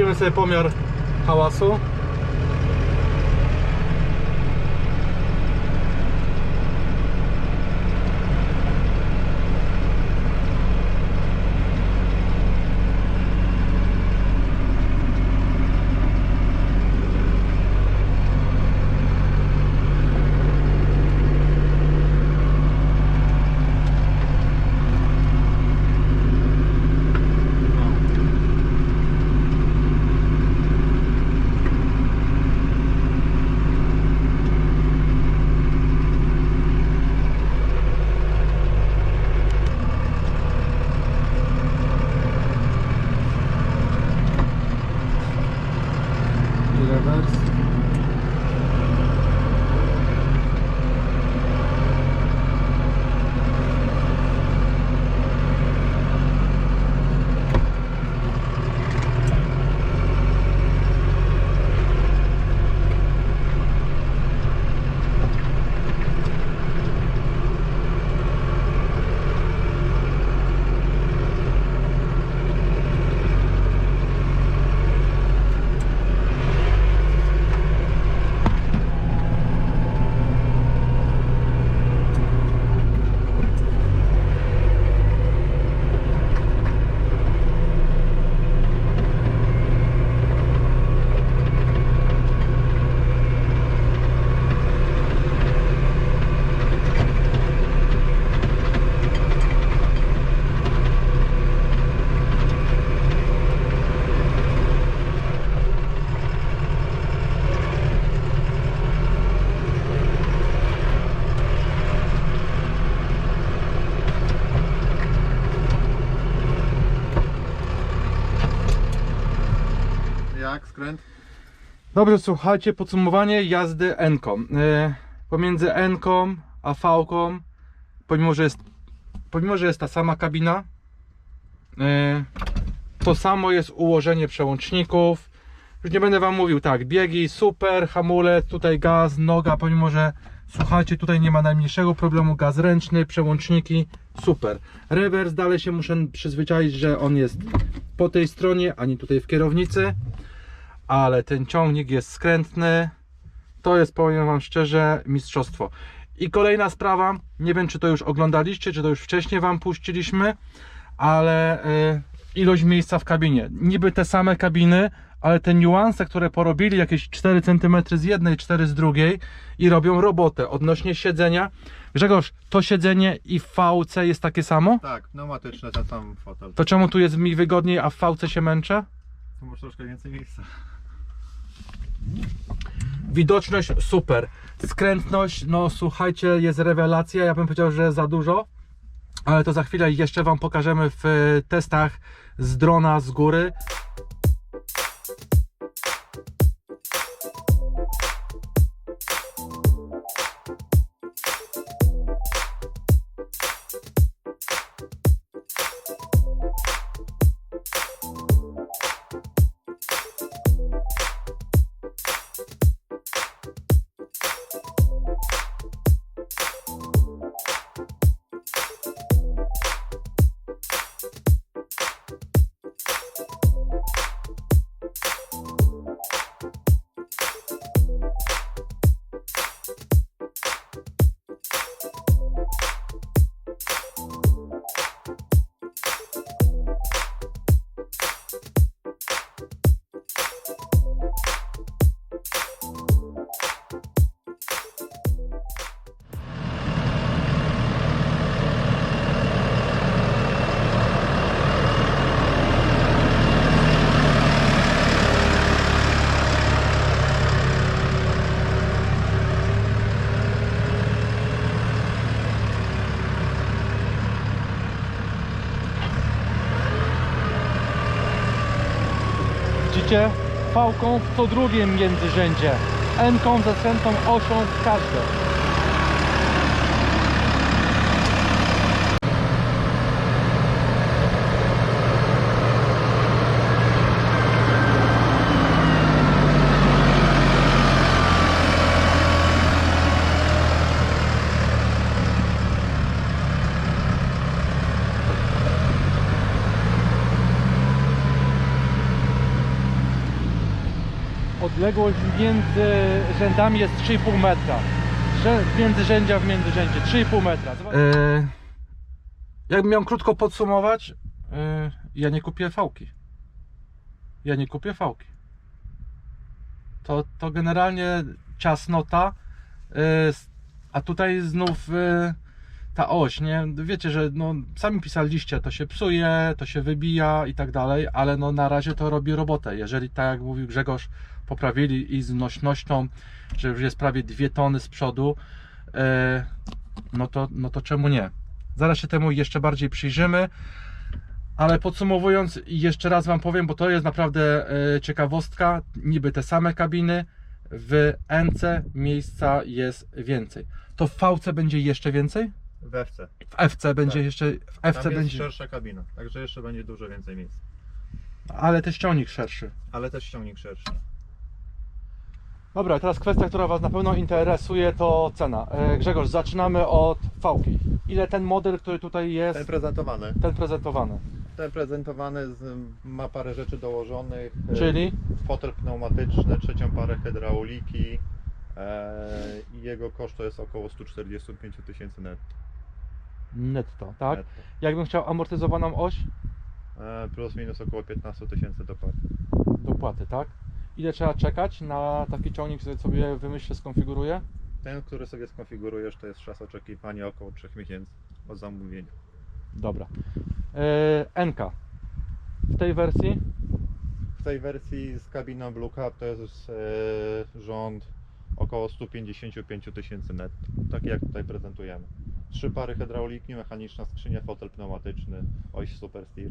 Zrobimy sobie pomiar hałasu. Skręt? Dobrze, słuchajcie, podsumowanie jazdy N-ką. E, pomiędzy N-ką a V-ką, pomimo że jest, pomimo, że jest ta sama kabina, e, to samo jest ułożenie przełączników. Już nie będę Wam mówił, tak, biegi super, hamulec, tutaj gaz, noga, pomimo że słuchajcie, tutaj nie ma najmniejszego problemu, gaz ręczny, przełączniki, super. Rewers dalej się muszę przyzwyczaić, że on jest po tej stronie, a nie tutaj w kierownicy ale ten ciągnik jest skrętny. To jest, powiem Wam szczerze, mistrzostwo. I kolejna sprawa, nie wiem czy to już oglądaliście, czy to już wcześniej Wam puściliśmy, ale y, ilość miejsca w kabinie. Niby te same kabiny, ale te niuanse, które porobili, jakieś 4 cm z jednej, 4 z drugiej i robią robotę odnośnie siedzenia. Grzegorz, to siedzenie i w VC jest takie samo? Tak, pneumatyczny ten sam fotel. To czemu tu jest mi wygodniej, a w VC się męczę? Tu masz troszkę więcej miejsca. Widoczność super. Skrętność, no słuchajcie, jest rewelacja. Ja bym powiedział, że za dużo, ale to za chwilę jeszcze Wam pokażemy w testach z drona z góry. Widzicie? V-ką w co drugim międzyrzędzie. N-ką ze osią w każde. Odległość między rzędami jest 3,5 metra. Międzyrzędzia w międzyrzędzie 3,5 metra. E, jakbym miał krótko podsumować, e, ja nie kupię fałki. Ja nie kupię fałki. To, to generalnie ciasnota, s- a tutaj znów ta oś, nie? Wiecie, że no, sami pisaliście, to się psuje, to się wybija i tak dalej, ale no na razie to robi robotę. Jeżeli tak jak mówił Grzegorz, poprawili i z nośnością, że już jest prawie dwie tony z przodu, e, no, to, no to czemu nie? Zaraz się temu jeszcze bardziej przyjrzymy. Ale podsumowując, jeszcze raz Wam powiem, bo to jest naprawdę e, ciekawostka. Niby te same kabiny, w NC miejsca jest więcej. To w VC będzie jeszcze więcej? W FC. W FC będzie Tak. jeszcze. W Tam FC jest będzie. szersza kabina, także jeszcze będzie dużo więcej miejsc. Ale też ściągnik szerszy. Ale też ściągnik szerszy. Dobra, teraz kwestia, która Was na pewno interesuje, to cena. E, Grzegorz, zaczynamy od V-ki. Ile ten model, który tutaj Ten jest, prezentowany. ten prezentowany? Ten prezentowany z, ma parę rzeczy dołożonych. e, Czyli Fotel pneumatyczny, trzecią parę hydrauliki. E, I jego koszt to jest około 145 000 tysięcy netto. netto, tak? netto. Jakbym chciał amortyzowaną oś, E, plus minus około 15 tysięcy dopłat. dopłaty, tak? Ile trzeba czekać na taki ciągnik, który sobie wymyślę, skonfiguruję? Ten, który sobie skonfigurujesz, to jest czas oczekiwania około 3 miesięcy od zamówienia. Dobra. E, NK. W tej wersji W tej wersji z kabiną Blue Cup to jest e, rząd około 155 000 tysięcy netto. Tak jak tutaj prezentujemy. Trzy pary hydrauliki, mechaniczna skrzynia, fotel pneumatyczny, oś super steer.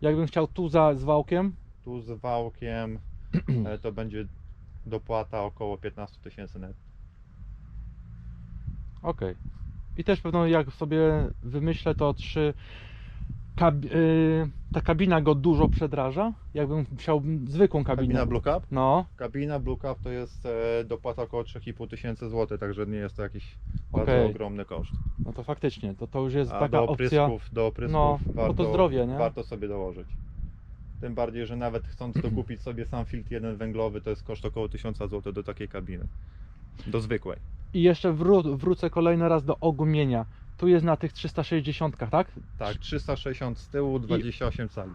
jakbym chciał tu za z wałkiem, Tu z wałkiem to będzie dopłata około 15 000 tysięcy netto. ok. I też pewno jak sobie wymyślę to trzy kab... y, ta kabina go dużo przedraża. Jakbym chciał zwykłą kabinę. Kabina Blue Cup? No, Kabina Blue Cup to jest e, dopłata około 3,5 tysięcy złotych, także nie jest to jakiś bardzo Okej. ogromny koszt. no to faktycznie, to, to już jest A taka do opcja. oprysków, do oprysków No, bo to warto, zdrowie, nie? warto sobie dołożyć. Tym bardziej, że nawet chcąc dokupić sobie sam filtr jeden węglowy, to jest koszt około 1000 zł do takiej kabiny. Do zwykłej. I jeszcze wró- wrócę kolejny raz do ogumienia. Tu jest na tych 360, tak? Tak, 360 z tyłu, 28 cali.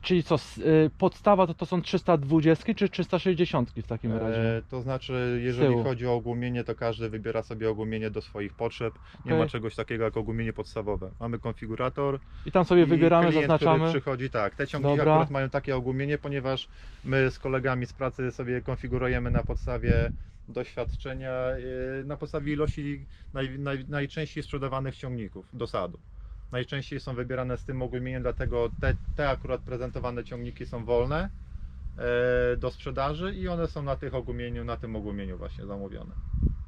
Czyli co, s- y, podstawa to, to są 320 czy 360 w takim razie? E, to znaczy, jeżeli chodzi o ogumienie, to każdy wybiera sobie ogumienie do swoich potrzeb. Nie Okej. ma czegoś takiego jak ogumienie podstawowe. Mamy konfigurator, I tam sobie I wybieramy, klient, zaznaczamy. Który przychodzi, tak. Te ciągniki Dobra. akurat mają takie ogumienie, ponieważ my z kolegami z pracy sobie konfigurujemy na podstawie doświadczenia, yy, na podstawie ilości naj, naj, najczęściej sprzedawanych ciągników do sadu. Najczęściej są wybierane z tym ogumieniem, dlatego te, te akurat prezentowane ciągniki są wolne e, do sprzedaży i one są na tych ogumieniu, na tym ogumieniu właśnie zamówione.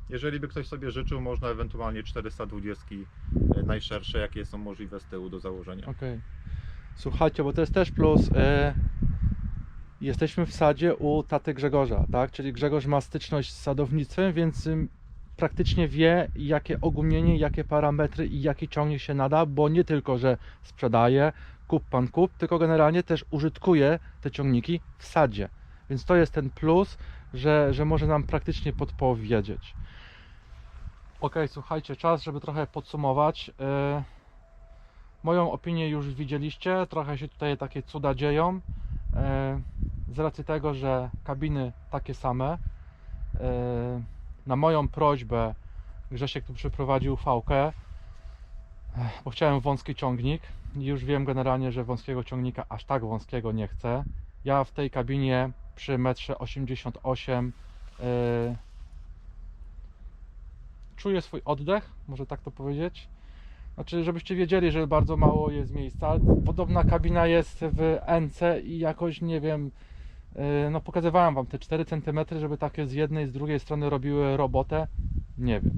Jeżeli by ktoś sobie życzył, można ewentualnie 420 e, najszersze, jakie są możliwe z tyłu do założenia. Okej. Słuchajcie, bo to jest też plus. E, jesteśmy w sadzie u taty Grzegorza, tak? Czyli Grzegorz ma styczność z sadownictwem, więc praktycznie wie, jakie ogumienie, jakie parametry i jaki ciągnik się nada, bo nie tylko, że sprzedaje, kup pan kup, tylko generalnie też użytkuje te ciągniki w sadzie. Więc to jest ten plus, że, że może nam praktycznie podpowiedzieć. Ok, słuchajcie, czas, żeby trochę podsumować. E, Moją opinię już widzieliście, trochę się tutaj takie cuda dzieją. E, Z racji tego, że kabiny takie same, e, na moją prośbę Grzesiek tu przyprowadził fałkę, bo chciałem wąski ciągnik i już wiem generalnie, że wąskiego ciągnika aż tak wąskiego nie chcę. Ja w tej kabinie przy 1,88 m e, czuję swój oddech, może tak to powiedzieć. Znaczy, żebyście wiedzieli, że bardzo mało jest miejsca. Podobna kabina jest w NC i jakoś nie wiem. Yy, No, pokazywałem wam te 4 cm, żeby takie z jednej, z drugiej strony robiły robotę. Nie wiem.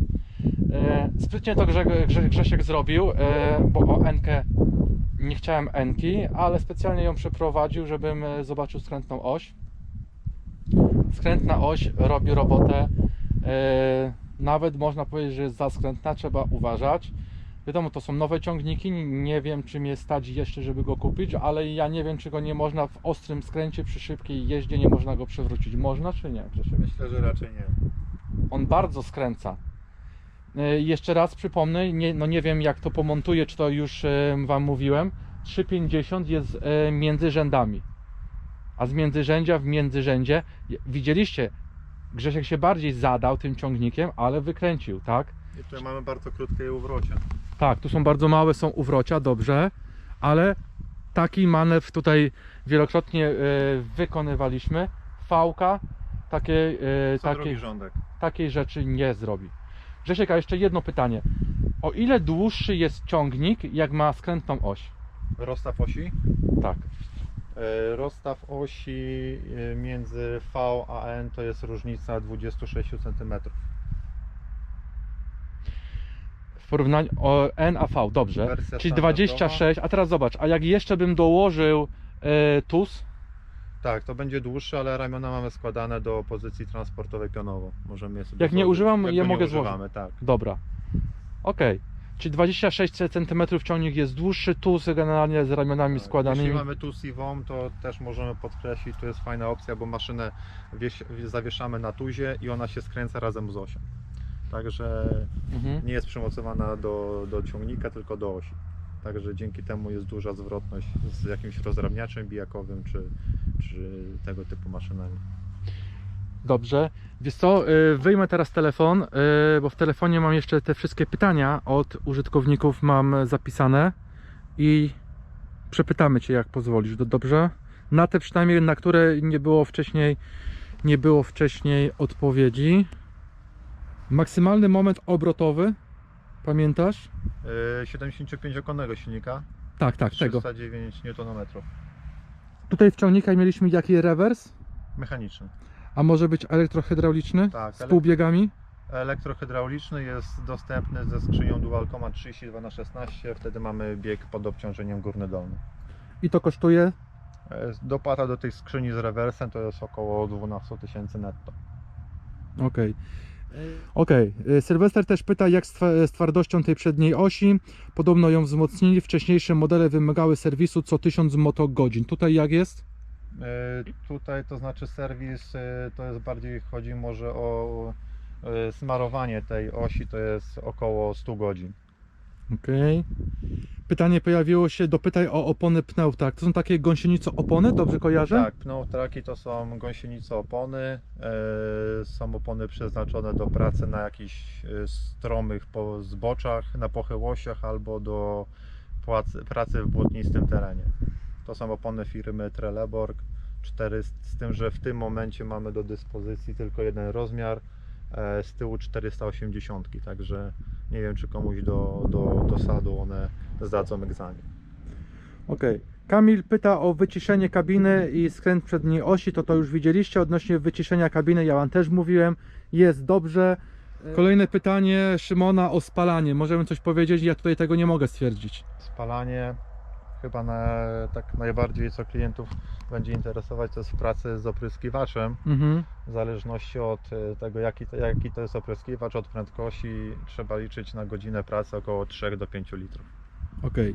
Yy, Sprytnie to Grze, Grze, Grzesiek zrobił, yy, bo o Enkę nie chciałem Enki, ale specjalnie ją przeprowadził, żebym yy, zobaczył skrętną oś. Skrętna oś robi robotę. yy, Nawet można powiedzieć, że jest za skrętna, trzeba uważać Wiadomo, to są nowe ciągniki, nie wiem czy mnie stać jeszcze, żeby go kupić, ale ja nie wiem czy go nie można w ostrym skręcie przy szybkiej jeździe, nie można go przewrócić. Można czy nie? Grzesiek? Myślę, że raczej nie. On bardzo skręca. E, Jeszcze raz przypomnę, nie, no nie wiem jak to pomontuję, czy to już e, Wam mówiłem. 3,50 jest e, między rzędami. A z międzyrzędzia w międzyrzędzie widzieliście, Grzesiek się bardziej zadał tym ciągnikiem, ale wykręcił, tak? I tutaj mamy bardzo krótkie uwrocie. Tak, tu są bardzo małe, są uwrocia, dobrze, ale taki manewr tutaj wielokrotnie e, wykonywaliśmy. Fałka takie, Co takiej, rzeczy nie zrobi. Grzesiek, a jeszcze jedno pytanie. O ile dłuższy jest ciągnik, jak ma skrętną oś? Rozstaw osi. Tak. E, Rozstaw osi między V a N to jest różnica 26 cm. W porównaniu o N a V, dobrze. Wersja Czyli standardowa. 26, a teraz zobacz, a jak jeszcze bym dołożył e, TUS, Tak, to będzie dłuższe, ale ramiona mamy składane do pozycji transportowej pionowo. Możemy je sobie Jak nie złożyć. używam, Jak je go nie mogę złożyć. używamy, tak. Dobra. Okej. Czyli 26 cm ciągnik jest dłuższy, TUS generalnie z ramionami Tak. składanymi. Jeśli mamy tu siwą, to też możemy podkreślić, to jest fajna opcja, bo maszynę wieś, zawieszamy na tuzie i ona się skręca razem z osią. Także Mhm. nie jest przymocowana do, do ciągnika, tylko do osi. Także dzięki temu jest duża zwrotność z jakimś rozrabniaczem bijakowym czy, czy tego typu maszynami. Dobrze. Wiesz co, y, wyjmę teraz telefon, y, bo w telefonie mam jeszcze te wszystkie pytania od użytkowników mam zapisane i przepytamy Cię jak pozwolisz, Do- dobrze? Na te przynajmniej, na które nie było wcześniej, nie było wcześniej odpowiedzi. Maksymalny moment obrotowy, pamiętasz? Yy, 75-konnego silnika, Tak, tak, tego. 309 Nm. Tutaj w ciągnikach mieliśmy jaki rewers? Mechaniczny. A może być elektrohydrauliczny? Tak, Z półbiegami? Elektrohydrauliczny jest dostępny ze skrzynią Dualcoma 32 na 16 wtedy mamy bieg pod obciążeniem górny-dolny. I to kosztuje E, Dopłata do tej skrzyni z rewersem to jest około 12 tysięcy netto. Okej. Okej. Y, Sylwester też pyta, jak z twardością tej przedniej osi. Podobno ją wzmocnili. Wcześniejsze modele wymagały serwisu co 1000 motogodzin. Tutaj jak jest? E, Tutaj to znaczy serwis e, to jest bardziej chodzi może o e, smarowanie tej osi to jest około 100 godzin. Okej. Pytanie pojawiło się, dopytaj o opony pneutak. To są takie gąsienice opony, dobrze kojarzę? Tak, pneutraki to są gąsienice opony, e, są opony przeznaczone do pracy na jakichś e, stromych zboczach, na pochyłościach albo do pracy w błotnistym terenie. To są opony firmy Trelleborg 4, z tym, że w tym momencie mamy do dyspozycji tylko jeden rozmiar, e, z tyłu 480, także nie wiem czy komuś do, do, do sadu one zdadzą egzamin. Okej. Kamil pyta o wyciszenie kabiny i skręt przedniej osi, to to już widzieliście. Odnośnie wyciszenia kabiny, ja Wam też mówiłem, jest dobrze. Kolejne pytanie Szymona o spalanie. Możemy coś powiedzieć? Ja tutaj tego nie mogę stwierdzić. Spalanie chyba na, tak najbardziej co klientów będzie interesować to jest w pracy z opryskiwaczem. Mhm. W zależności od e, tego jaki to, jaki to jest opryskiwacz, od prędkości trzeba liczyć na godzinę pracy około 3 do 5 litrów. Okej.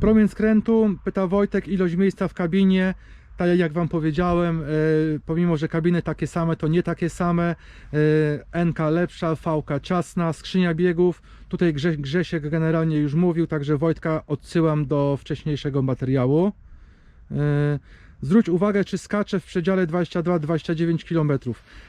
Promień skrętu, pyta Wojtek, ilość miejsca w kabinie. Tak jak Wam powiedziałem, e, pomimo, że kabiny takie same, to nie takie same. E, NK lepsza, VK ciasna, skrzynia biegów. Tutaj Grze, Grzesiek generalnie już mówił, także Wojtka odsyłam do wcześniejszego materiału. Zwróć uwagę, czy skacze w przedziale 22-29 km.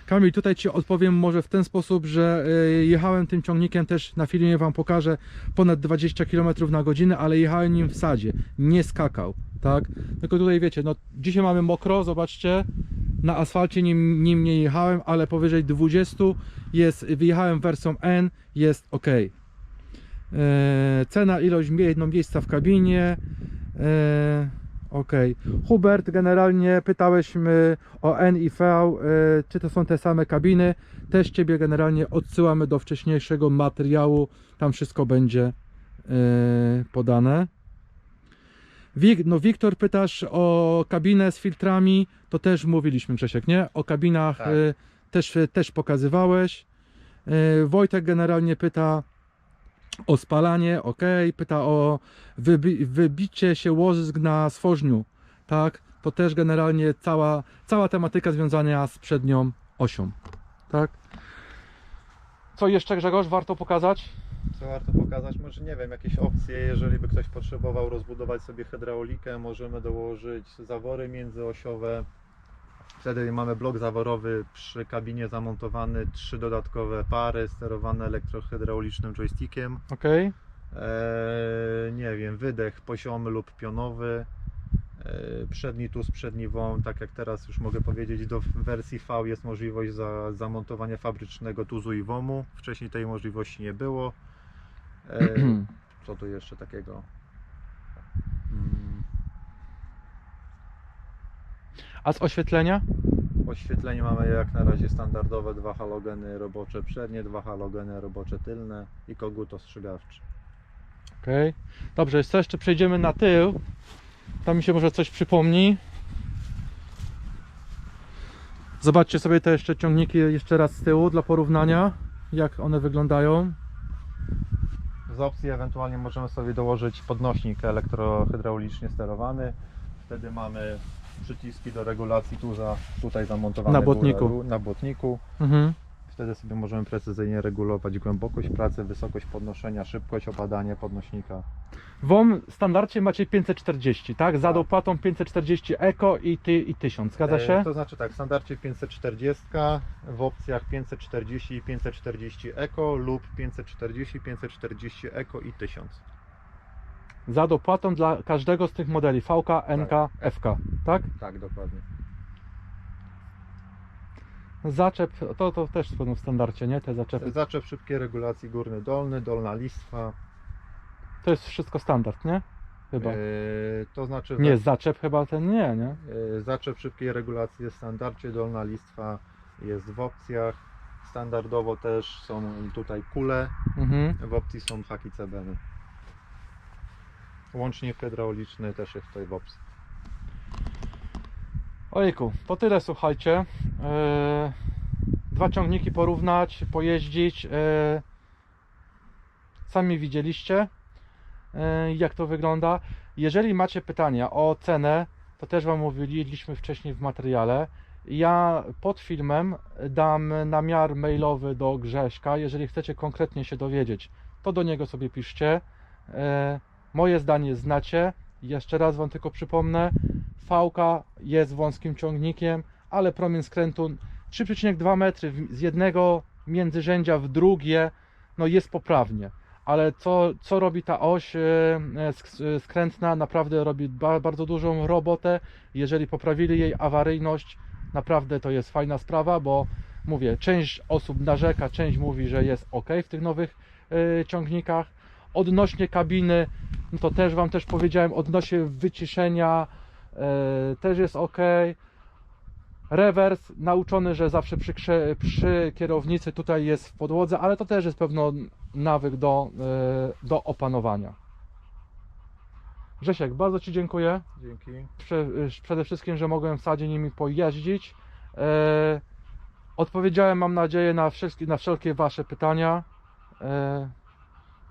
Kamil, tutaj Ci odpowiem może w ten sposób, że e, jechałem tym ciągnikiem też na filmie Wam pokażę ponad 20 km na godzinę, ale jechałem nim w sadzie, nie skakał, tak? Tylko tutaj wiecie, no dzisiaj mamy mokro, zobaczcie, na asfalcie nim, nim nie jechałem, ale powyżej 20 jest, wyjechałem wersją N, jest ok. Eee, cena, ilość, miejsca w kabinie, eee, ok. Hubert, generalnie pytałeś mnie o N i V, eee, czy to są te same kabiny, też Ciebie generalnie odsyłamy do wcześniejszego materiału, tam wszystko będzie e, podane. Wik, no Wiktor pytasz o kabinę z filtrami, to też mówiliśmy Grzesiek, nie? O kabinach Tak. e, też, też pokazywałeś. E, Wojtek generalnie pyta O spalanie, ok. Pyta o wybi wybicie się łożysk na stworzniu, tak. To też generalnie cała, cała tematyka związana z przednią osią, tak. Co jeszcze Grzegorz warto pokazać? Co warto pokazać? Może nie wiem, jakieś opcje, jeżeli by ktoś potrzebował rozbudować sobie hydraulikę, możemy dołożyć zawory międzyosiowe. Wtedy mamy blok zaworowy przy kabinie zamontowany, trzy dodatkowe pary sterowane elektrohydraulicznym joystickiem. Ok. Eee, nie wiem, wydech poziomy lub pionowy. Eee, przedni tus, przedni wąt, tak jak teraz już mogę powiedzieć, do wersji V jest możliwość za, zamontowania fabrycznego tuzu i WOMu. Wcześniej tej możliwości nie było. Eee, co tu jeszcze takiego? A z oświetlenia? Oświetlenie mamy jak na razie standardowe, dwa halogeny robocze przednie, dwa halogeny robocze tylne i kogut ostrzegawczy. Ok. Dobrze, co jeszcze przejdziemy na tył. Tam mi się może coś przypomni. Zobaczcie sobie te jeszcze ciągniki jeszcze raz z tyłu dla porównania, jak one wyglądają. Z opcji ewentualnie możemy sobie dołożyć podnośnik elektrohydraulicznie sterowany. Wtedy mamy przyciski do regulacji tuza tutaj zamontowane Na błotniku. na błotniku. Mhm. Wtedy sobie możemy precyzyjnie regulować głębokość pracy, wysokość podnoszenia, szybkość opadania podnośnika. WOM w standardzie macie 540, tak? Za Tak. dopłatą 540 Eko i, ty, i 1000, zgadza się? E, To znaczy tak, w standardzie 540, w opcjach 540 i 540 Eco lub 540, 540 Eco i 1000. Za dopłatą dla każdego z tych modeli VK, NK, FK, tak? Tak, dokładnie. Zaczep, to, to też są w standardzie, nie? Te zaczepy. Zaczep szybkiej regulacji górny, dolny, dolna listwa. To jest wszystko standard, nie? Chyba. E, to znaczy Nie, za- zaczep chyba ten nie, nie? e, zaczep szybkiej regulacji jest w standardzie, dolna listwa jest w opcjach. Standardowo też są tutaj kule, Mhm. w opcji są haki CBN. Łącznik hydrauliczny też jest tutaj w opcji. Ojejku, to tyle słuchajcie. Eee, dwa ciągniki porównać, pojeździć. Eee, sami widzieliście, eee, jak to wygląda. Jeżeli macie pytania o cenę, to też Wam mówiliśmy wcześniej w materiale. Ja pod filmem dam namiar mailowy do Grześka. Jeżeli chcecie konkretnie się dowiedzieć, to do niego sobie piszcie. Moje zdanie znacie. Jeszcze raz Wam tylko przypomnę. Fałka jest wąskim ciągnikiem, ale promień skrętu 3,2 metry z jednego międzyrzędzia w drugie, no jest poprawnie. Ale co, co robi ta oś e, e, e, skrętna? Naprawdę robi ba, bardzo dużą robotę. Jeżeli poprawili jej awaryjność, naprawdę to jest fajna sprawa, bo mówię, część osób narzeka, część mówi, że jest ok w tych nowych ciągnikach. Odnośnie kabiny, no to też Wam też powiedziałem, odnośnie wyciszenia, E, też jest ok. Rewers nauczony, że zawsze przy, przy kierownicy tutaj jest w podłodze, ale to też jest pewno nawyk do, e, do opanowania. Grzesiek, bardzo Ci dziękuję. Dzięki. Prze, przede wszystkim, że mogłem w sadzie nimi pojeździć. E, odpowiedziałem, mam nadzieję, na, wszystkie, na wszelkie Wasze pytania. E,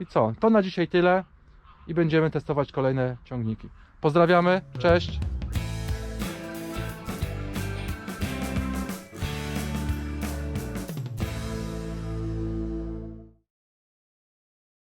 I co? To na dzisiaj tyle i będziemy testować kolejne ciągniki. Pozdrawiamy, cześć.